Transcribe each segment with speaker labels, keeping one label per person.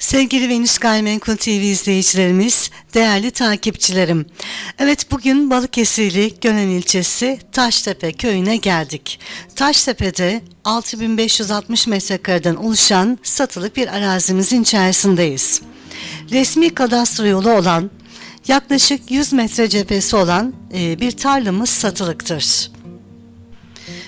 Speaker 1: Sevgili Venüs Gayrimenkul TV izleyicilerimiz, değerli takipçilerim. Evet bugün Balıkesirli Gönen ilçesi Taştepe köyüne geldik. Taştepe'de 6560 metrekareden oluşan satılık bir arazimizin içerisindeyiz. Resmi kadastro yolu olan, yaklaşık 100 metre cephesi olan e, bir tarlamız satılıktır.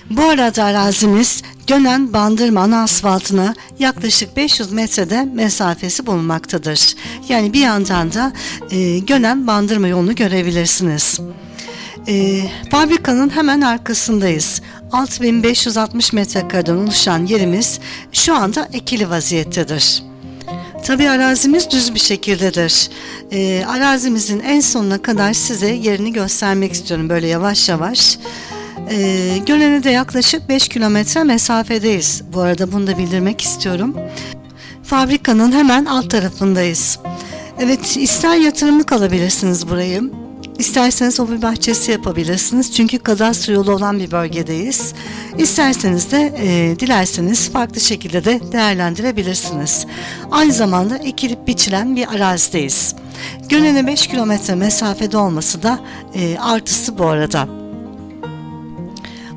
Speaker 1: Bu arada arazimiz Gönen Bandırma ana asfaltına yaklaşık 500 metrede mesafesi bulunmaktadır. Yani bir yandan da e, Gönen Bandırma yolunu görebilirsiniz. E, fabrikanın hemen arkasındayız. 6560 metrekareden oluşan yerimiz şu anda ekili vaziyettedir. Tabi arazimiz düz bir şekildedir. E, arazimizin en sonuna kadar size yerini göstermek istiyorum böyle yavaş yavaş. E, Gönen'e de yaklaşık 5 kilometre mesafedeyiz. Bu arada bunu da bildirmek istiyorum. Fabrikanın hemen alt tarafındayız. Evet ister yatırımlık alabilirsiniz burayı. İsterseniz hobi bahçesi yapabilirsiniz. Çünkü kadastro yolu olan bir bölgedeyiz. İsterseniz de e, dilerseniz farklı şekilde de değerlendirebilirsiniz. Aynı zamanda ekilip biçilen bir arazideyiz. Gönen'e 5 kilometre mesafede olması da e, artısı bu arada.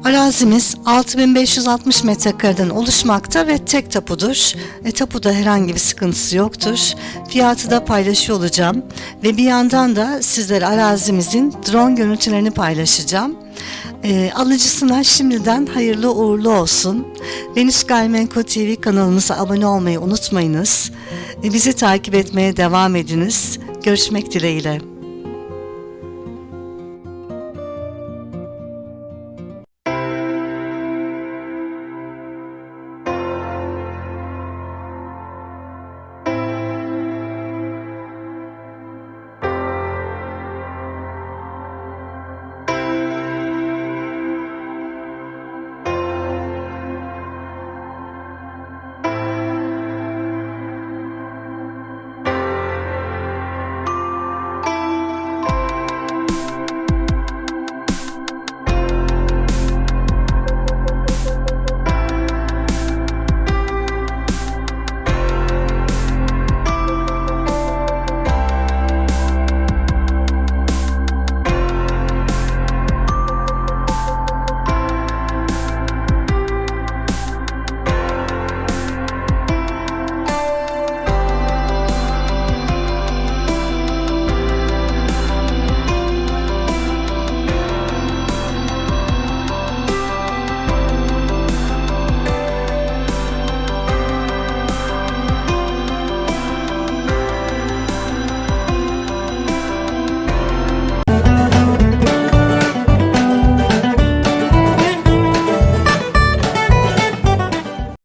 Speaker 1: Arazimiz 6560 metrekareden oluşmakta ve tek tapudur. E, tapuda herhangi bir sıkıntısı yoktur. Fiyatı da paylaşıyor olacağım. Ve bir yandan da sizlere arazimizin drone görüntülerini paylaşacağım. E, alıcısına şimdiden hayırlı uğurlu olsun. Venüs Gayrimenkul TV kanalımıza abone olmayı unutmayınız. E, bizi takip etmeye devam ediniz. Görüşmek dileğiyle.